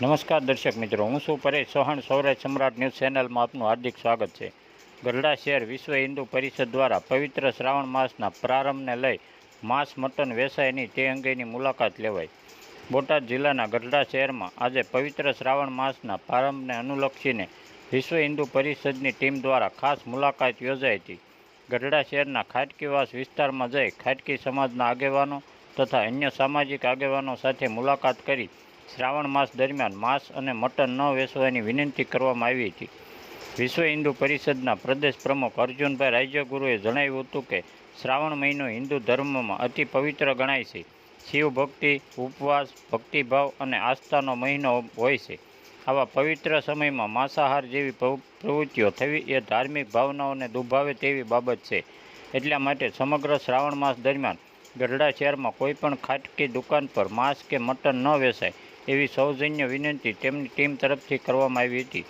નમસ્કાર દર્શક મિત્રો, હું શું પરેશ ચૌહાણ, સૌરાષ્ટ્ર સમ્રાટ ન્યૂઝ ચેનલમાં આપનું હાર્દિક સ્વાગત છે. ગરડા શહેર વિશ્વ હિન્દુ પરિષદ દ્વારા પવિત્ર શ્રાવણ માસના પ્રારંભને લઈ માંસ, મટન વેસાયની તે અંગેની મુલાકાત લેવાઈ. બોટાદ જિલ્લાના ગઢડા શહેરમાં આજે પવિત્ર શ્રાવણ માસના પ્રારંભને અનુલક્ષીને વિશ્વ હિન્દુ પરિષદની ટીમ દ્વારા ખાસ મુલાકાત યોજાઈ હતી. ગઢડા શહેરના ખાટકીવાસ વિસ્તારમાં જઈ ખાટકી સમાજના આગેવાનો તથા અન્ય સામાજિક આગેવાનો સાથે મુલાકાત કરી શ્રાવણ માસ દરમિયાન માંસ અને મટન ન વેચવાની વિનંતી કરવામાં આવી હતી. વિશ્વ હિન્દુ પરિષદના પ્રદેશ પ્રમુખ અર્જુનભાઈ રાજ્યગુરુએ જણાવ્યું હતું કે, શ્રાવણ મહિનો હિન્દુ ધર્મમાં અતિ પવિત્ર ગણાય છે. શિવ ભક્તિ, ઉપવાસ, ભક્તિભાવ અને આસ્થાનો મહિનો હોય છે. આવા પવિત્ર સમયમાં માંસાહાર જેવી પ્રવૃ- પ્રવૃત્તિઓ થવી એ ધાર્મિક ભાવનાઓને દુભાવે તેવી બાબત છે. એટલા માટે સમગ્ર શ્રાવણ માસ દરમિયાન ગઢડા શહેરમાં કોઈપણ ખાટકી દુકાન પર માંસ કે મટન ન વેચાય. એવી સૌજન્ય વિનંતી તેમની ટીમ તરફથી કરવામાં આવી હતી.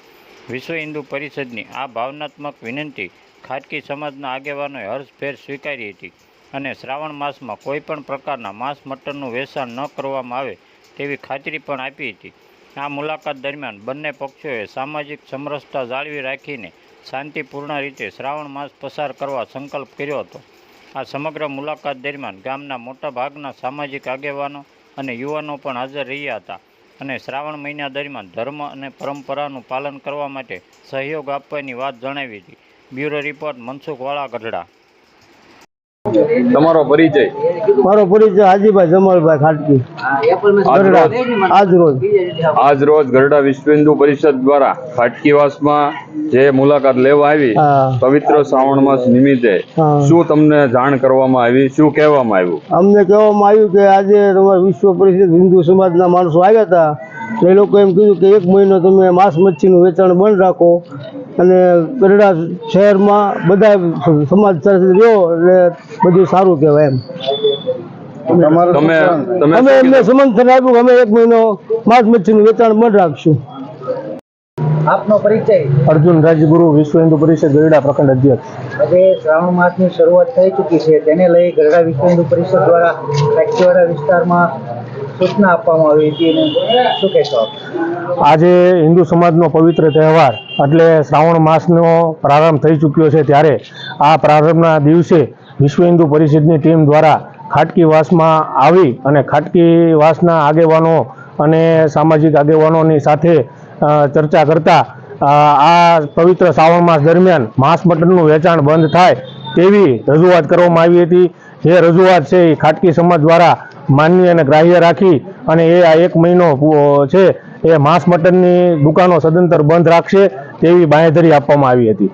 વિશ્વ હિન્દુ પરિષદની આ ભાવનાત્મક વિનંતી ખાટકી સમાજના આગેવાનોએ હર્ષભેર સ્વીકારી હતી અને શ્રાવણ માસમાં કોઈપણ પ્રકારના માંસ મટનનું વેચાણ ન કરવામાં આવે તેવી ખાતરી પણ આપી હતી. આ મુલાકાત દરમિયાન બંને પક્ષોએ સામાજિક સમરસતા જાળવી રાખીને શાંતિપૂર્ણ રીતે શ્રાવણ માસ પસાર કરવા સંકલ્પ કર્યો હતો. આ સમગ્ર મુલાકાત દરમિયાન ગામના મોટા ભાગના સામાજિક આગેવાનો અને યુવાનો પણ હાજર રહ્યા હતા. અને શ્રાવણ મહિના દરમિયાન ધર્મ અને પરંપરાનું પાલન કરવા માટે સહયોગ આપવાની વાત જણાવી હતી. બ્યુરો રિપોર્ટ મનસુખ વાળા ગઢડા તમારો પરિચય? મારો પરિચય હાજીભાઈ જમાલભાઈ ખાટકી. આજ રોજ. આજ રોજ ગરડા પરિષદ દ્વારા ખાટકીવાસમાં જે મુલાકાત લેવા આવી પવિત્ર શ્રાવણ માસ નિમિત્તે શું તમને જાણ કરવામાં આવી? શું કહેવામાં આવ્યું? અમને કહેવામાં આવ્યું કે આજે તમારા વિશ્વ પરિષદ હિન્દુ સમાજના માણસો આવ્યા હતા. એ લોકો એમ કીધું કે એક મહિનો તમે માંસ મચ્છીનું વેચાણ બંધ રાખો. અને ગરડા શહેરમાં બધા સમાજ સાથે રહ્યો એટલે બધું સારું કહેવાય એમ. તમે તમે અમે એમને સમર્થન આપ્યું અમે એક મહિનો માંસ મચ્છીનું વેચાણ બંધ રાખશું. આપનો પરિચય? અર્જુન રાજગુરુ વિશ્વ હિન્દુ પરિષદ ગરડા પ્રખંડ અધ્યક્ષ. આજે શ્રાવણ માસની શરૂઆત થઈ ચૂકી છે. તેને લઈ ગરડા વિશ્વ હિન્દુ પરિષદ દ્વારા ફેક્ટરીવાળા વિસ્તારમાં સૂચના આપવામાં આવી હતી શું કહેશો આજે હિન્દુ સમાજનો પવિત્ર તહેવાર એટલે શ્રાવણ માસનો પ્રારંભ થઈ ચૂક્યો છે ત્યારે આ પ્રારંભના દિવસે વિશ્વ હિન્દુ પરિષદની ટીમ દ્વારા ખાટકીવાસમાં આવી અને ખાટકીવાસના આગેવાનો અને સામાજિક આગેવાનોની સાથે ચર્ચા કરતા આ પવિત્ર શ્રાવણ માસ દરમિયાન માંસ મટનનું વેચાણ બંધ થાય તેવી રજૂઆત કરવામાં આવી હતી. જે રજૂઆત છે એ ખાટકી સમાજ દ્વારા માન્ય અને ગ્રાહ્ય રાખી અને એ આ એક મહિનો છે એ માંસ મટનની દુકાનો સદંતર બંધ રાખશે તેવી બાંહેધરી આપવામાં આવી હતી.